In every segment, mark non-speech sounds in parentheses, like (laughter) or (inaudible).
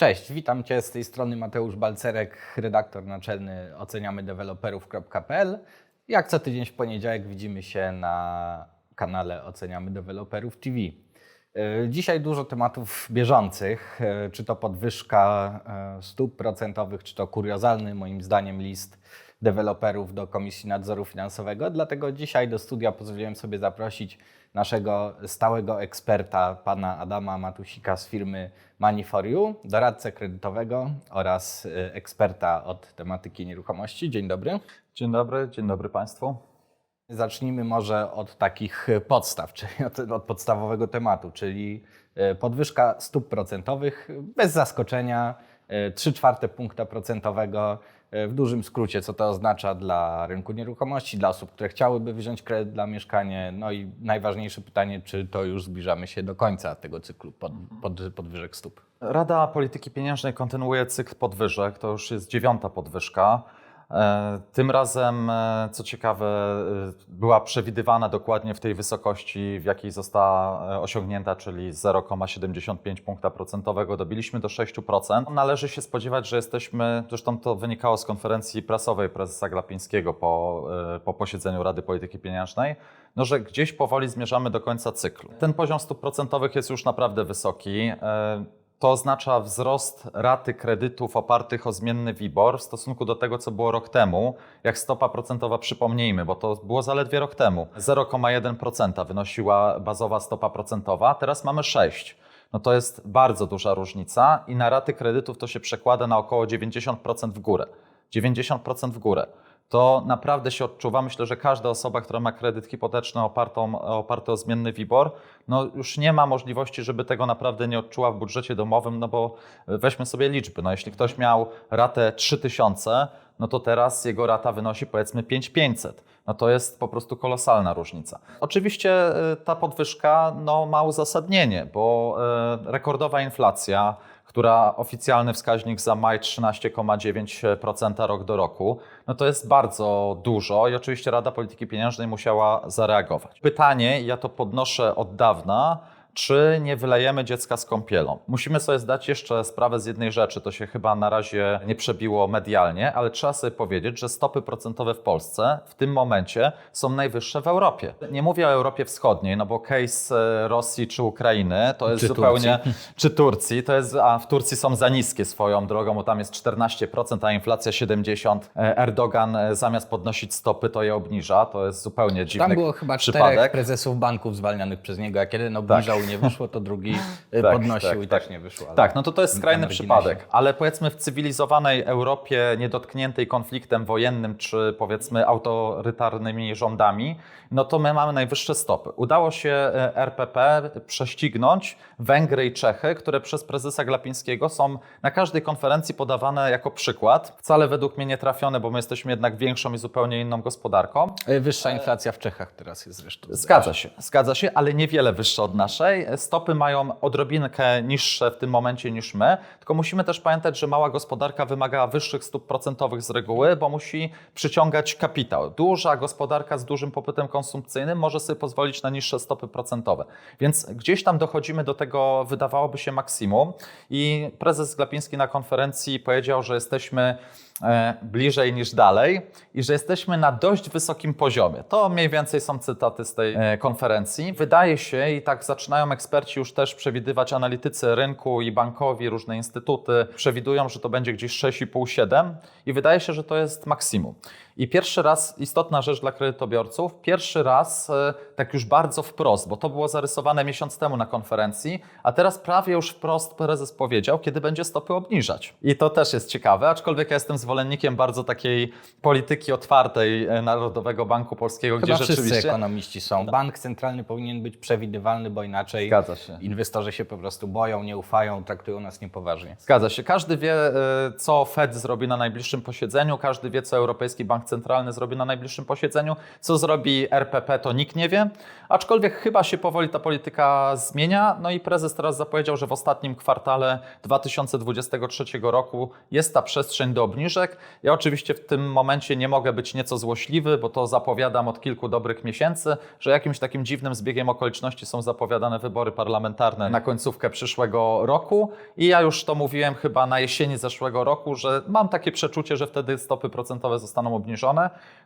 Cześć, witam Cię z tej strony Mateusz Balcerek, redaktor naczelny oceniamydeweloperów.pl. Jak co tydzień w poniedziałek widzimy się na kanale Oceniamy Deweloperów TV. E, Dzisiaj dużo tematów bieżących, e, czy to podwyżka e, stóp procentowych, czy to kuriozalny moim zdaniem list deweloperów do Komisji Nadzoru Finansowego. Dlatego dzisiaj do studia pozwoliłem sobie zaprosić naszego stałego eksperta, pana Adama Matusika z firmy Money4You, doradcę kredytowego oraz y, eksperta od tematyki nieruchomości. Dzień dobry. Dzień dobry, dzień dobry Państwu. Zacznijmy może od takich y, podstaw, czyli od, od podstawowego tematu, czyli y, podwyżka stóp procentowych bez zaskoczenia, 3 czwarte punkta procentowego. Y, W dużym skrócie, co to oznacza dla rynku nieruchomości, dla osób, które chciałyby wziąć kredyt dla mieszkania. No i najważniejsze pytanie, czy to już zbliżamy się do końca tego cyklu pod, pod, podwyżek stóp. Rada Polityki Pieniężnej kontynuuje cykl podwyżek. To już jest dziewiąta podwyżka. E, Tym razem, e, co ciekawe, e, była przewidywana dokładnie w tej wysokości, w jakiej została osiągnięta, czyli 0,75 punkta procentowego. Dobiliśmy do 6%. Należy się spodziewać, że jesteśmy, zresztą to wynikało z konferencji prasowej prezesa Glapińskiego po, po posiedzeniu Rady Polityki Pieniężnej, no, że gdzieś powoli zmierzamy do końca cyklu. Ten poziom stóp procentowych jest już naprawdę wysoki. To oznacza wzrost raty kredytów opartych o zmienny WIBOR w stosunku do tego, co było rok temu. Jak stopa procentowa, przypomnijmy, bo to było zaledwie rok temu. 0,1% wynosiła bazowa stopa procentowa, teraz mamy 6%. No to jest bardzo duża różnica i na raty kredytów to się przekłada na około 90% w górę. 90% w górę to naprawdę się odczuwa. Myślę, że każda osoba, która ma kredyt hipoteczny opartą, oparty o zmienny WIBOR, no już nie ma możliwości, żeby tego naprawdę nie odczuła w budżecie domowym, no bo weźmy sobie liczby. No jeśli ktoś miał ratę 3000, no to teraz jego rata wynosi powiedzmy 5500. No to jest po prostu kolosalna różnica. Oczywiście y, ta podwyżka no, ma uzasadnienie, bo y, rekordowa inflacja, która oficjalny wskaźnik za maj 13,9% rok do roku, no to jest bardzo dużo i oczywiście Rada Polityki Pieniężnej musiała zareagować. Pytanie, ja to podnoszę od dawna, czy nie wylejemy dziecka z kąpielą. Musimy sobie zdać jeszcze sprawę z jednej rzeczy, to się chyba na razie nie przebiło medialnie, ale trzeba sobie powiedzieć, że stopy procentowe w Polsce w tym momencie są najwyższe w Europie. Nie mówię o Europie Wschodniej, no bo case e, Rosji czy Ukrainy to jest Czy zupełnie, czy Turcji, to jest, a w Turcji są za niskie swoją drogą, bo tam jest 14%, a inflacja 70%. E, Erdogan e, zamiast podnosić stopy, to je obniża, to jest zupełnie dziwny Tam było chyba przypadek. czterech prezesów banków zwalnianych przez niego, a jeden obniżał, nie wyszło, to drugi y, Tak, podnosił tak, i tak. też nie wyszło. Tak, no to to jest skrajny przypadek, ale powiedzmy w cywilizowanej Europie niedotkniętej konfliktem wojennym czy powiedzmy autorytarnymi rządami, no to my mamy najwyższe stopy. Udało się e, RPP prześcignąć Węgry i Czechy, które przez prezesa Glapińskiego są na każdej konferencji podawane jako przykład. Wcale według mnie nie trafione, bo my jesteśmy jednak większą i zupełnie inną gospodarką. Y, Wyższa inflacja w Czechach teraz jest zresztą. Zgadza się, zgadza się, ale niewiele wyższe od naszej. Stopy mają odrobinkę niższe w tym momencie niż my, tylko musimy też pamiętać, że mała gospodarka wymaga wyższych stóp procentowych z reguły, bo musi przyciągać kapitał. Duża gospodarka z dużym popytem konsumpcyjnym może sobie pozwolić na niższe stopy procentowe. Więc gdzieś tam dochodzimy do tego, wydawałoby się, maksimum i prezes Glapiński na konferencji powiedział, że jesteśmy bliżej niż dalej i że jesteśmy na dość wysokim poziomie. To mniej więcej są cytaty z tej e, konferencji. Wydaje się, i tak zaczynają eksperci już też przewidywać, analitycy rynku i bankowi, różne instytuty przewidują, że to będzie gdzieś 6,5-7 i wydaje się, że to jest maksimum. I pierwszy raz, istotna rzecz dla kredytobiorców, pierwszy raz e, tak już bardzo wprost, bo to było zarysowane miesiąc temu na konferencji, a teraz prawie już wprost prezes powiedział, kiedy będzie stopy obniżać. I to też jest ciekawe, aczkolwiek ja jestem zwolennikiem bardzo takiej polityki otwartej e, Narodowego Banku Polskiego, Chyba gdzie wszyscy rzeczywiście... ekonomiści są. Bank centralny powinien być przewidywalny, bo inaczej inwestorzy się po prostu boją, nie ufają, traktują nas niepoważnie. Zgadza się. Każdy wie, e, co Fed zrobi na najbliższym posiedzeniu, każdy wie, co Europejski Bank Centralny zrobi na najbliższym posiedzeniu. Co zrobi RPP, to nikt nie wie. Aczkolwiek chyba się powoli ta polityka zmienia. No i prezes teraz zapowiedział, że w ostatnim kwartale 2023 roku jest ta przestrzeń do obniżek. Ja oczywiście w tym momencie nie mogę być nieco złośliwy, bo to zapowiadam od kilku dobrych miesięcy, że jakimś takim dziwnym zbiegiem okoliczności są zapowiadane wybory parlamentarne na końcówkę przyszłego roku. I ja już to mówiłem chyba na jesieni zeszłego roku, że mam takie przeczucie, że wtedy stopy procentowe zostaną obniżone.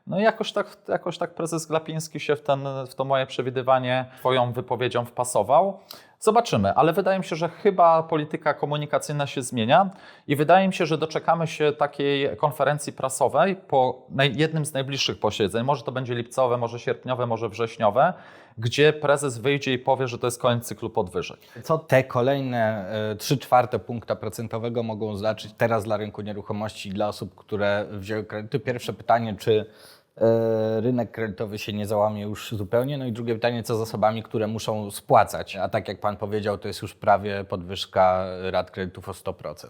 No i jakoś tak, jakoś tak prezes Glapiński się w, ten, w to moje przewidywanie swoją wypowiedzią wpasował. Zobaczymy, ale wydaje mi się, że chyba polityka komunikacyjna się zmienia i wydaje mi się, że doczekamy się takiej konferencji prasowej po jednym z najbliższych posiedzeń. Może to będzie lipcowe, może sierpniowe, może wrześniowe, gdzie prezes wyjdzie i powie, że to jest koniec cyklu podwyżek. Co te kolejne e, 3 czwarte punkta procentowego mogą znaczyć teraz dla rynku nieruchomości dla osób, które wzięły kredyty? Pierwsze pytanie, czy e, rynek kredytowy się nie załamie już zupełnie? No i drugie pytanie, co z osobami, które muszą spłacać? A tak jak Pan powiedział, to jest już prawie podwyżka rat kredytów o 100%.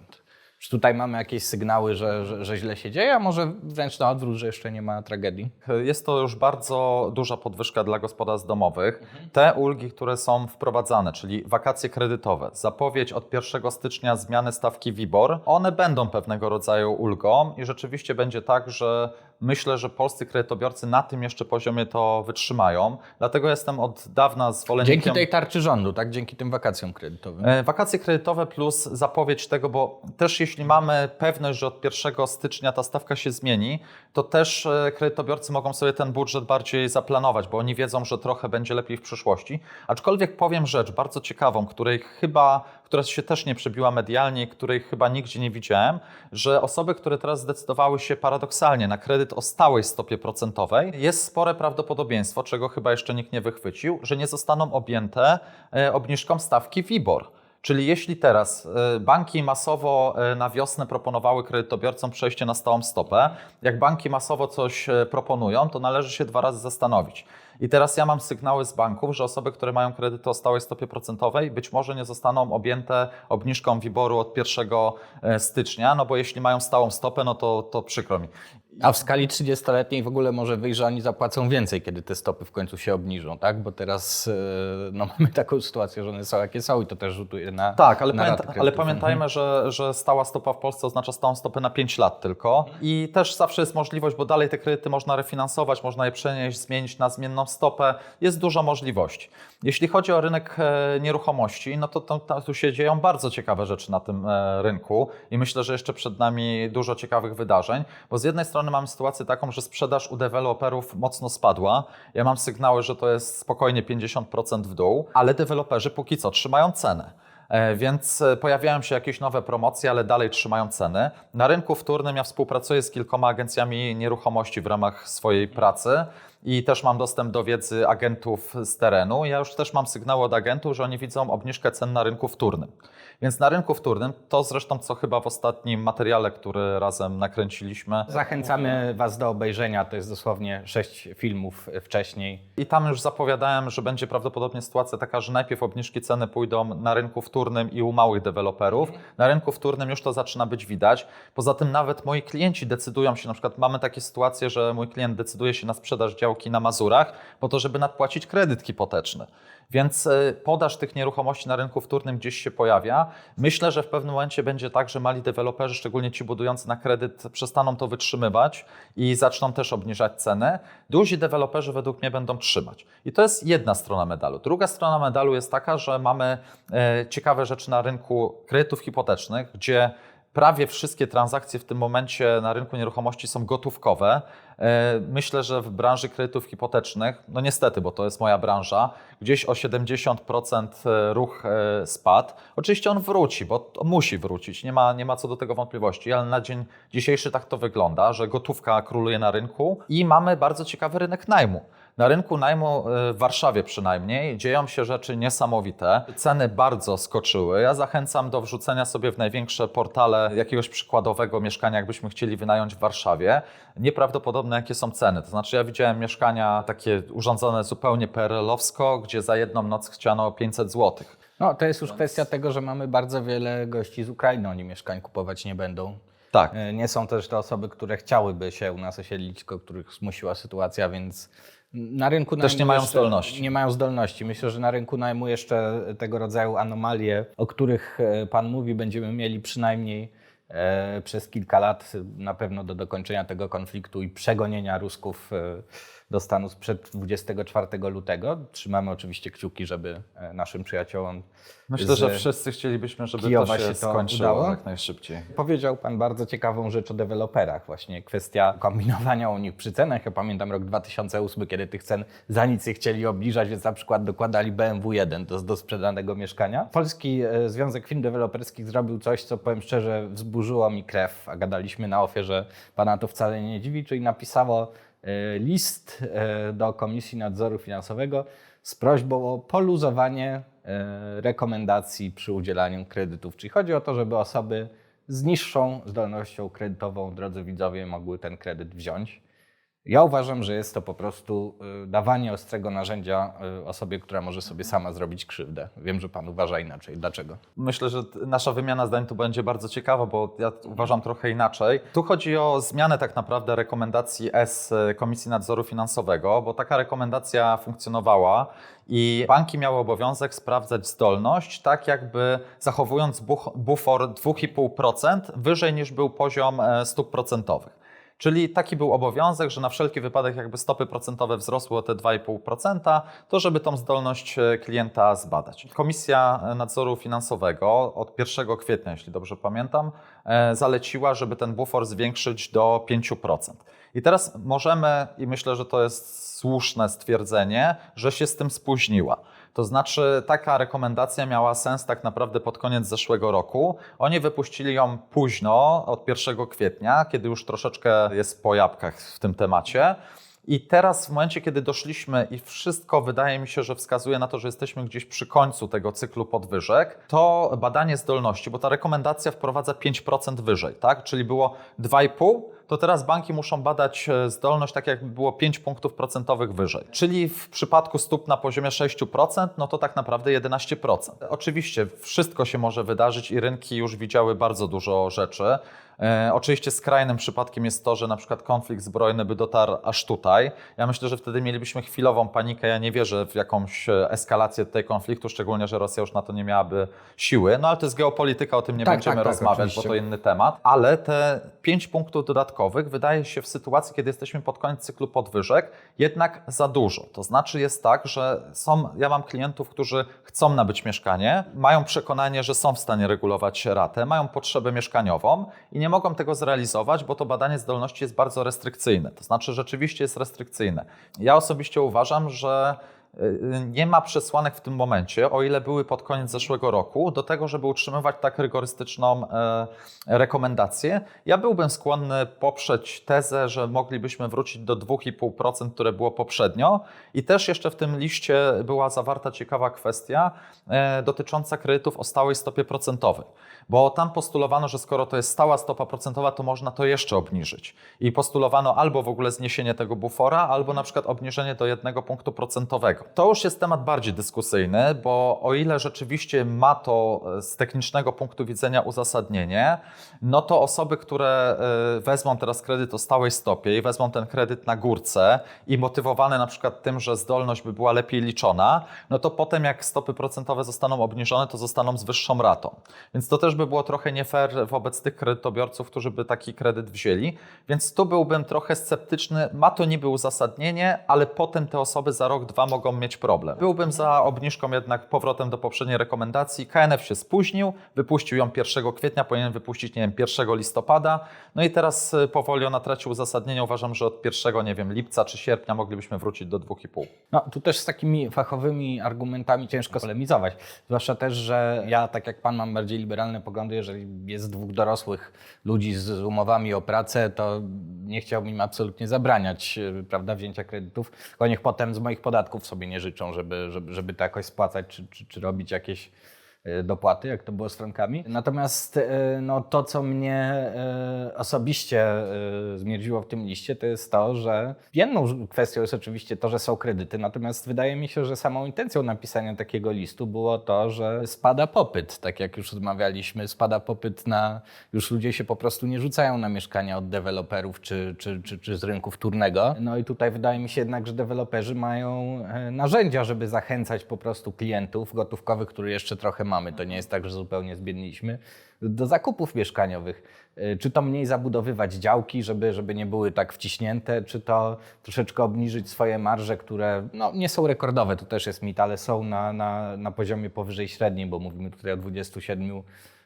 Czy tutaj mamy jakieś sygnały, że, że, że źle się dzieje, a może wręcz na odwrót, że jeszcze nie ma tragedii? Jest to już bardzo duża podwyżka dla gospodarstw domowych. Te ulgi, które są wprowadzane, czyli wakacje kredytowe, zapowiedź od 1 stycznia zmiany stawki WIBOR, one będą pewnego rodzaju ulgą i rzeczywiście będzie tak, że myślę, że polscy kredytobiorcy na tym jeszcze poziomie to wytrzymają. Dlatego jestem od dawna zwolennikiem... Dzięki tej tarczy rządu, tak? Dzięki tym wakacjom kredytowym. E, Wakacje kredytowe plus zapowiedź tego, bo też jeśli mamy pewność, że od 1 stycznia ta stawka się zmieni, to też e, kredytobiorcy mogą sobie ten budżet bardziej zaplanować, bo oni wiedzą, że trochę będzie lepiej w przyszłości. Aczkolwiek powiem rzecz bardzo ciekawą, której chyba, która się też nie przebiła medialnie, której chyba nigdzie nie widziałem, że osoby, które teraz zdecydowały się paradoksalnie na kredyt o stałej stopie procentowej, jest spore prawdopodobieństwo, czego chyba jeszcze nikt nie wychwycił, że nie zostaną objęte e, obniżką stawki WIBOR. Czyli jeśli teraz e, banki masowo e, na wiosnę proponowały kredytobiorcom przejście na stałą stopę, jak banki masowo coś proponują, to należy się dwa razy zastanowić. I teraz ja mam sygnały z banków, że osoby, które mają kredyty o stałej stopie procentowej, być może nie zostaną objęte obniżką WIBOR-u od 1 e, stycznia, no bo jeśli mają stałą stopę, no to, to przykro mi. A w skali 30-letniej w ogóle może wyjść, że oni zapłacą więcej, kiedy te stopy w końcu się obniżą, tak? Bo teraz e, no, (laughs) mamy taką sytuację, że one są jakie są i to też rzutuje na. Tak, ale, na pamięta, ale pamiętajmy, że, że stała stopa w Polsce oznacza stałą stopę na 5 lat tylko. I też zawsze jest możliwość, bo dalej te kredyty można refinansować, można je przenieść, zmienić na zmienną stopę. Jest dużo możliwości. Jeśli chodzi o rynek e, nieruchomości, no to tu się dzieją bardzo ciekawe rzeczy na tym e, rynku i myślę, że jeszcze przed nami dużo ciekawych wydarzeń, bo z jednej strony mamy sytuację taką, że sprzedaż u deweloperów mocno spadła. Ja mam sygnały, że to jest spokojnie 50% w dół, ale deweloperzy póki co trzymają cenę. E, Więc e, pojawiają się jakieś nowe promocje, ale dalej trzymają ceny. Na rynku wtórnym ja współpracuję z kilkoma agencjami nieruchomości w ramach swojej pracy i też mam dostęp do wiedzy agentów z terenu. Ja już też mam sygnały od agentów, że oni widzą obniżkę cen na rynku wtórnym. Więc na rynku wtórnym, to zresztą co chyba w ostatnim materiale, który razem nakręciliśmy, Zachęcamy Was do obejrzenia. To jest dosłownie sześć filmów wcześniej. I tam już zapowiadałem, że będzie prawdopodobnie sytuacja taka, że najpierw obniżki ceny pójdą na rynku wtórnym i u małych deweloperów. Na rynku wtórnym już to zaczyna być widać. Poza tym nawet moi klienci decydują się, na przykład mamy takie sytuacje, że mój klient decyduje się na sprzedaż działki na Mazurach po to, żeby nadpłacić kredyt hipoteczny. Więc y, podaż tych nieruchomości na rynku wtórnym gdzieś się pojawia. Myślę, że w pewnym momencie będzie tak, że mali deweloperzy, szczególnie ci budujący na kredyt, przestaną to wytrzymywać i zaczną też obniżać ceny. Duzi deweloperzy według mnie będą trzymać. I to jest jedna strona medalu. Druga strona medalu jest taka, że mamy e, ciekawe rzeczy na rynku kredytów hipotecznych, gdzie prawie wszystkie transakcje w tym momencie na rynku nieruchomości są gotówkowe. E, Myślę, że w branży kredytów hipotecznych, no niestety, bo to jest moja branża, gdzieś o 70% ruch e, spadł. Oczywiście on wróci, bo musi wrócić, nie ma, nie ma co do tego wątpliwości, ale na dzień dzisiejszy tak to wygląda, że gotówka króluje na rynku i mamy bardzo ciekawy rynek najmu. Na rynku najmu e, w Warszawie przynajmniej dzieją się rzeczy niesamowite. Ceny bardzo skoczyły. Ja zachęcam do wrzucenia sobie w największe portale jakiegoś przykładowego mieszkania, jakbyśmy chcieli wynająć w Warszawie. Nieprawdopodobne jakie są ceny. To znaczy ja widziałem mieszkania takie urządzone zupełnie PRL-owsko, gdzie za jedną noc chciano 500 zł. No, to jest już kwestia tego, że mamy bardzo wiele gości z Ukrainy. Oni mieszkań kupować nie będą. Tak. E, Nie są też to osoby, które chciałyby się u nas osiedlić, tylko których zmusiła sytuacja, więc na rynku Też nie mają jeszcze- zdolności. Nie mają zdolności. Myślę, że na rynku najmu jeszcze tego rodzaju anomalie, o których e, Pan mówi, będziemy mieli przynajmniej przez kilka lat, na pewno do dokończenia tego konfliktu i przegonienia Rusków e, do Stanów sprzed 24 lutego. Trzymamy oczywiście kciuki, żeby e, naszym przyjaciołom Myślę, że wszyscy chcielibyśmy, żeby Kijowa to się, się to skończyło udało? jak najszybciej. Powiedział Pan bardzo ciekawą rzecz o deweloperach, właśnie kwestia kombinowania u nich przy cenach. Ja pamiętam rok 2008, kiedy tych cen za nic nie chcieli obniżać, więc na przykład dokładali BMW 1 do, do sprzedanego mieszkania. Polski e, Związek Firm Deweloperskich zrobił coś, co powiem szczerze wzburzyło mi krew, a gadaliśmy na ofie, że Pana to wcale nie dziwi, czyli napisało e, list e, do Komisji Nadzoru Finansowego z prośbą o poluzowanie e, rekomendacji przy udzielaniu kredytów. Czyli chodzi o to, żeby osoby z niższą zdolnością kredytową, drodzy widzowie, mogły ten kredyt wziąć. Ja uważam, że jest to po prostu y, dawanie ostrego narzędzia y, osobie, która może sobie sama zrobić krzywdę. Wiem, że pan uważa inaczej. Dlaczego? Myślę, że nasza wymiana zdań tu będzie bardzo ciekawa, bo ja uważam trochę inaczej. Tu chodzi o zmianę tak naprawdę rekomendacji S e, Komisji Nadzoru Finansowego, bo taka rekomendacja funkcjonowała i banki miały obowiązek sprawdzać zdolność, tak jakby zachowując bufor 2,5% wyżej niż był poziom e, stóp procentowych. Czyli taki był obowiązek, że na wszelki wypadek, jakby stopy procentowe wzrosły o te 2,5%, to żeby tą zdolność e, klienta zbadać. Komisja Nadzoru Finansowego od 1 kwietnia, jeśli dobrze pamiętam, e, zaleciła, żeby ten bufor zwiększyć do 5%. I teraz możemy, i myślę, że to jest słuszne stwierdzenie, że się z tym spóźniła. To znaczy, taka rekomendacja miała sens tak naprawdę pod koniec zeszłego roku. Oni wypuścili ją późno, od 1 kwietnia, kiedy już troszeczkę jest po jabłkach w tym temacie. I teraz, w momencie, kiedy doszliśmy i wszystko wydaje mi się, że wskazuje na to, że jesteśmy gdzieś przy końcu tego cyklu podwyżek, to badanie zdolności, bo ta rekomendacja wprowadza 5% wyżej, tak? Czyli było 2,5%, to teraz banki muszą badać e, zdolność tak jakby było 5 punktów procentowych wyżej. Czyli w przypadku stóp na poziomie 6%, no to tak naprawdę 11%. Oczywiście wszystko się może wydarzyć i rynki już widziały bardzo dużo rzeczy. E, oczywiście skrajnym przypadkiem jest to, że na przykład konflikt zbrojny by dotarł aż tutaj. Ja myślę, że wtedy mielibyśmy chwilową panikę. Ja nie wierzę w jakąś e, eskalację tej konfliktu, szczególnie, że Rosja już na to nie miałaby siły. No ale to jest geopolityka, o tym nie Tak, będziemy tak, tak, rozmawiać, oczywiście. bo to inny temat. Ale te 5 punktów dodatkowych wydaje się w sytuacji, kiedy jesteśmy pod koniec cyklu podwyżek, jednak za dużo. To znaczy jest tak, że są, ja mam klientów, którzy chcą nabyć mieszkanie, mają przekonanie, że są w stanie regulować ratę, mają potrzebę mieszkaniową i nie mogą tego zrealizować, bo to badanie zdolności jest bardzo restrykcyjne. To znaczy rzeczywiście jest restrykcyjne. Ja osobiście uważam, że nie ma przesłanek w tym momencie, o ile były pod koniec zeszłego roku, do tego, żeby utrzymywać tak rygorystyczną e, rekomendację. Ja byłbym skłonny poprzeć tezę, że moglibyśmy wrócić do 2,5%, które było poprzednio. I też jeszcze w tym liście była zawarta ciekawa kwestia e, dotycząca kredytów o stałej stopie procentowej. Bo tam postulowano, że skoro to jest stała stopa procentowa, to można to jeszcze obniżyć. I postulowano albo w ogóle zniesienie tego bufora, albo na przykład obniżenie do jednego punktu procentowego. To już jest temat bardziej dyskusyjny, bo o ile rzeczywiście ma to e, z technicznego punktu widzenia uzasadnienie, no to osoby, które e, wezmą teraz kredyt o stałej stopie i wezmą ten kredyt na górce i motywowane na przykład tym, że zdolność by była lepiej liczona, no to potem jak stopy procentowe zostaną obniżone, to zostaną z wyższą ratą. Więc to też by było trochę nie fair wobec tych kredytobiorców, którzy by taki kredyt wzięli. Więc tu byłbym trochę sceptyczny. Ma to niby uzasadnienie, ale potem te osoby za rok, dwa mogą mieć problem. Byłbym za obniżką jednak powrotem do poprzedniej rekomendacji. KNF się spóźnił, wypuścił ją 1 kwietnia, powinien wypuścić, nie wiem, 1 listopada. No i teraz y, powoli ona traci uzasadnienie. Uważam, że od 1, nie wiem, lipca czy sierpnia moglibyśmy wrócić do 2,5. No, tu też z takimi fachowymi argumentami ciężko polemizować. Zwłaszcza też, że ja, tak jak pan, mam bardziej liberalne poglądy. Jeżeli jest dwóch dorosłych ludzi z umowami o pracę, to nie chciałbym im absolutnie zabraniać e, prawda, wzięcia kredytów. Tylko niech potem z moich podatków sobie nie życzą, żeby, żeby, żeby to jakoś spłacać, czy, czy, czy robić jakieś dopłaty, jak to było z frankami. Natomiast e, no, to, co mnie e, osobiście e, zmierziło w tym liście, to jest to, że jedną kwestią jest oczywiście to, że są kredyty, natomiast wydaje mi się, że samą intencją napisania takiego listu było to, że spada popyt, tak jak już rozmawialiśmy, spada popyt na, już ludzie się po prostu nie rzucają na mieszkania od deweloperów czy, czy, czy, czy z rynku wtórnego. No i tutaj wydaje mi się jednak, że deweloperzy mają e, narzędzia, żeby zachęcać po prostu klientów gotówkowych, które jeszcze trochę mamy. To nie jest tak, że zupełnie zbiedniliśmy, do zakupów mieszkaniowych. E, Czy to mniej zabudowywać działki, żeby, żeby nie były tak wciśnięte, czy to troszeczkę obniżyć swoje marże, które no, nie są rekordowe, to też jest mit, ale są na, na, na poziomie powyżej średniej, bo mówimy tutaj o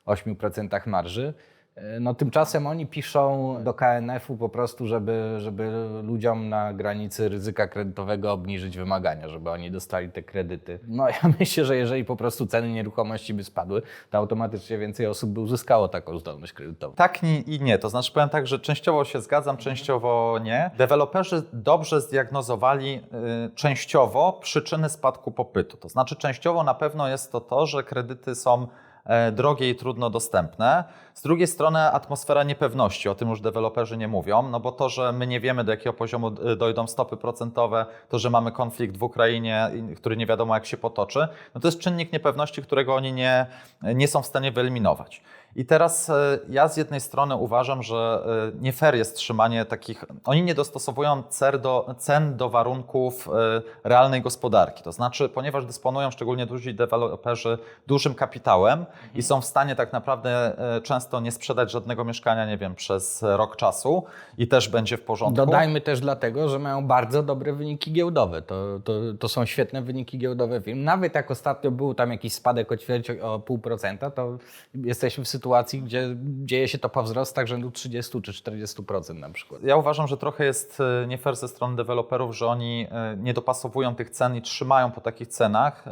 27-8% marży. E, No, tymczasem oni piszą do KNF-u po prostu, żeby, żeby ludziom na granicy ryzyka kredytowego obniżyć wymagania, żeby oni dostali te kredyty. No ja (laughs) myślę, że jeżeli po prostu ceny nieruchomości by spadły, to automatycznie więcej osób by uzyskało taką zdolność kredytową. Tak i nie. To znaczy powiem tak, że częściowo się zgadzam, częściowo nie. Deweloperzy dobrze zdiagnozowali y, częściowo przyczyny spadku popytu. To znaczy częściowo na pewno jest to to, że kredyty są e, drogie i trudno dostępne. Z drugiej strony atmosfera niepewności, o tym już deweloperzy nie mówią, no bo to, że my nie wiemy do jakiego poziomu y, dojdą stopy procentowe, to, że mamy konflikt w Ukrainie, który nie wiadomo jak się potoczy, no to jest czynnik niepewności, którego oni nie, nie są w stanie wyeliminować. I teraz e, ja z jednej strony uważam, że e, nie fair jest trzymanie takich. Oni nie dostosowują do, cen do warunków realnej gospodarki. To znaczy, ponieważ dysponują szczególnie duzi deweloperzy dużym kapitałem i są w stanie tak naprawdę e, często nie sprzedać żadnego mieszkania, nie wiem, przez rok czasu i też będzie w porządku. Dodajmy też dlatego, że mają bardzo dobre wyniki giełdowe. To, to, to są świetne wyniki giełdowe firm. Nawet jak ostatnio był tam jakiś spadek o ćwierć, o pół procenta, to jesteśmy w sytuacji, gdzie dzieje się to po wzrostach rzędu 30 czy 40% na przykład. Ja uważam, że trochę jest e, nie fair ze strony deweloperów, że oni e, nie dopasowują tych cen i trzymają po takich cenach.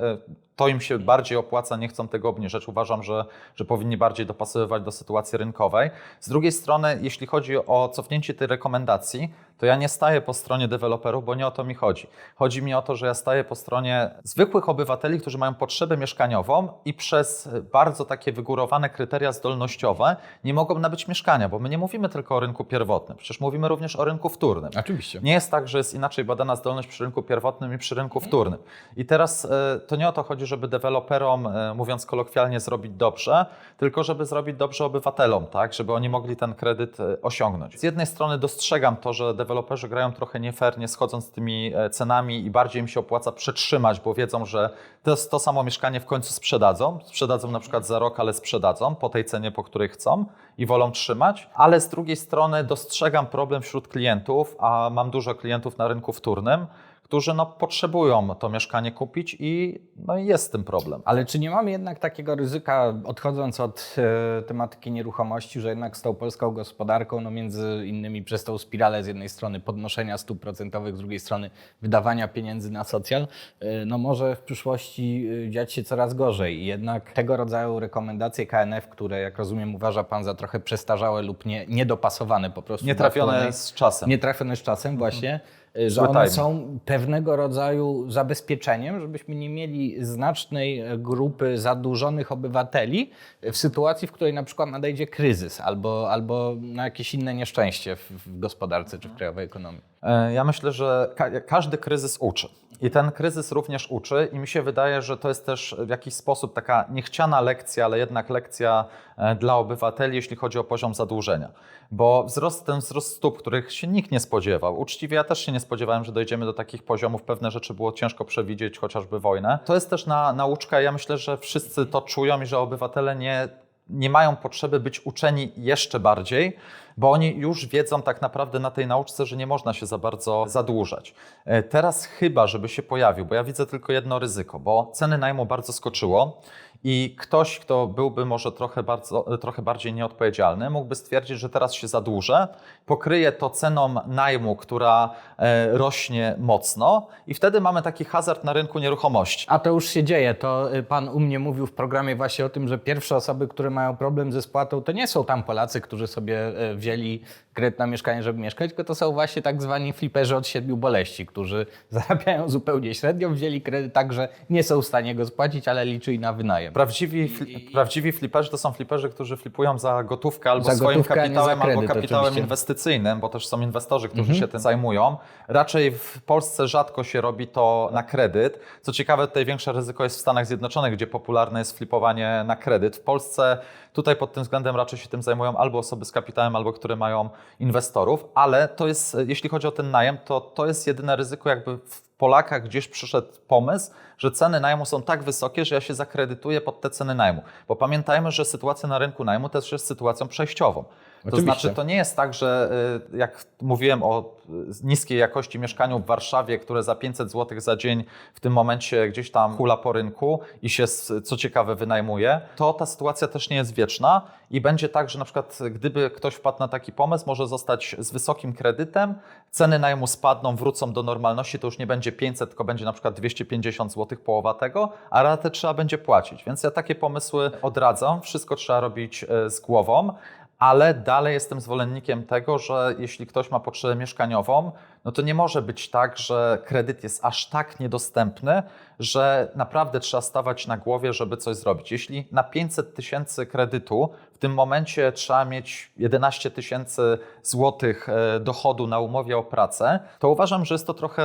To im się bardziej opłaca, nie chcą tego obniżać. Uważam, że, że powinni bardziej dopasowywać do sytuacji rynkowej. Z drugiej strony, jeśli chodzi o cofnięcie tej rekomendacji, to ja nie staję po stronie deweloperów, bo nie o to mi chodzi. Chodzi mi o to, że ja staję po stronie zwykłych obywateli, którzy mają potrzebę mieszkaniową i przez bardzo takie wygórowane kryteria zdolnościowe nie mogą nabyć mieszkania, bo my nie mówimy tylko o rynku pierwotnym, przecież mówimy również o rynku wtórnym. Oczywiście. Nie jest tak, że jest inaczej badana zdolność przy rynku pierwotnym i przy rynku wtórnym. I teraz e, to nie o to chodzi, żeby deweloperom, e, mówiąc kolokwialnie, zrobić dobrze, tylko żeby zrobić dobrze obywatelom, tak, żeby oni mogli ten kredyt e, osiągnąć. Z jednej strony dostrzegam to, że deweloperzy grają trochę nie fair, schodząc z tymi e, cenami i bardziej im się opłaca przetrzymać, bo wiedzą, że to, to samo mieszkanie w końcu sprzedadzą. Sprzedadzą na przykład za rok, ale sprzedadzą po tej cenie, po której chcą i wolą trzymać. Ale z drugiej strony dostrzegam problem wśród klientów, a mam dużo klientów na rynku wtórnym, którzy no, potrzebują to mieszkanie kupić i no, jest z tym problem. Ale czy nie mamy jednak takiego ryzyka, odchodząc od e, tematyki nieruchomości, że jednak z tą polską gospodarką, no między innymi przez tą spiralę z jednej strony podnoszenia stóp procentowych, z drugiej strony wydawania pieniędzy na socjal, e, no może w przyszłości e, dziać się coraz gorzej. I jednak tego rodzaju rekomendacje KNF, które jak rozumiem uważa Pan za trochę przestarzałe lub nie, niedopasowane po prostu Nie do aktualnej- trafione z czasem. nie trafione z czasem właśnie, y, że Zły one są pewnego rodzaju zabezpieczeniem, żebyśmy nie mieli znacznej e, grupy zadłużonych obywateli w sytuacji, w której na przykład nadejdzie kryzys albo, albo na jakieś inne nieszczęście w, w gospodarce czy w krajowej ekonomii. E, Ja myślę, że ka- każdy kryzys uczy. I ten kryzys również uczy, i mi się wydaje, że to jest też w jakiś sposób taka niechciana lekcja, ale jednak lekcja e, dla obywateli, jeśli chodzi o poziom zadłużenia. Bo wzrost, ten wzrost stóp, których się nikt nie spodziewał, uczciwie ja też się nie spodziewałem, że dojdziemy do takich poziomów. Pewne rzeczy było ciężko przewidzieć, chociażby wojnę. To jest też na, nauczka, ja myślę, że wszyscy to czują i że obywatele nie, nie mają potrzeby być uczeni jeszcze bardziej, bo oni już wiedzą tak naprawdę na tej nauczce, że nie można się za bardzo zadłużać. E, Teraz chyba, żeby się pojawił, bo ja widzę tylko jedno ryzyko, bo ceny najmu bardzo skoczyło i ktoś, kto byłby może trochę, bardzo, trochę bardziej nieodpowiedzialny, mógłby stwierdzić, że teraz się zadłużę, pokryje to ceną najmu, która e, rośnie mocno i wtedy mamy taki hazard na rynku nieruchomości. A to już się dzieje. To y, pan u mnie mówił w programie właśnie o tym, że pierwsze osoby, które mają problem ze spłatą, to nie są tam Polacy, którzy sobie y, wzięli kredyt na mieszkanie, żeby mieszkać, tylko to są właśnie tak zwani fliperzy od siedmiu boleści, którzy (laughs) zarabiają zupełnie średnio, wzięli kredyt tak, że nie są w stanie go spłacić, ale liczyli na wynajem. Prawdziwi, fli, prawdziwi fliperzy to są fliperzy, którzy flipują za gotówkę albo Za swoim gotówkę, kapitałem, albo kredyt, kapitałem oczywiście. inwestycyjnym, bo też są inwestorzy, którzy Mhm. się tym zajmują. Raczej w Polsce rzadko się robi to na kredyt. Co ciekawe, tutaj większe ryzyko jest w Stanach Zjednoczonych, gdzie popularne jest flipowanie na kredyt. W Polsce tutaj pod tym względem raczej się tym zajmują albo osoby z kapitałem, albo które mają inwestorów, ale to jest, jeśli chodzi o ten najem, to to jest jedyne ryzyko, jakby w Polakach gdzieś przyszedł pomysł, że ceny najmu są tak wysokie, że ja się zakredytuję pod te ceny najmu. Bo pamiętajmy, że sytuacja na rynku najmu też jest sytuacją przejściową. To znaczy, to nie jest tak, że y, jak mówiłem o y, niskiej jakości mieszkaniu w Warszawie, które za 500 zł za dzień w tym momencie gdzieś tam hula po rynku i się, co ciekawe, wynajmuje, to ta sytuacja też nie jest wieczna i będzie tak, że na przykład gdyby ktoś wpadł na taki pomysł, może zostać z wysokim kredytem, ceny najmu spadną, wrócą do normalności, to już nie będzie 500, tylko będzie na przykład 250 zł połowa tego, a ratę trzeba będzie płacić. Więc ja takie pomysły odradzam, wszystko trzeba robić e, z głową ale dalej jestem zwolennikiem tego, że jeśli ktoś ma potrzebę mieszkaniową, no to nie może być tak, że kredyt jest aż tak niedostępny, że naprawdę trzeba stawać na głowie, żeby coś zrobić. Jeśli na 500 tysięcy kredytu w tym momencie trzeba mieć 11 tysięcy złotych e, dochodu na umowie o pracę, to uważam, że jest to trochę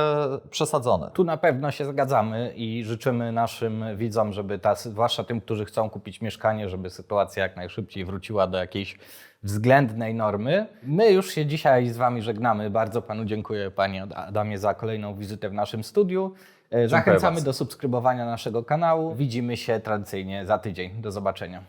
przesadzone. Tu na pewno się zgadzamy i życzymy naszym widzom, żeby ta, zwłaszcza tym, którzy chcą kupić mieszkanie, żeby sytuacja jak najszybciej wróciła do jakiejś względnej normy. My już się dzisiaj z Wami żegnamy. Bardzo Panu dziękuję, Panie Adamie, za kolejną wizytę w naszym studiu. E, Zachęcamy do subskrybowania naszego kanału. Widzimy się tradycyjnie za tydzień. Do zobaczenia.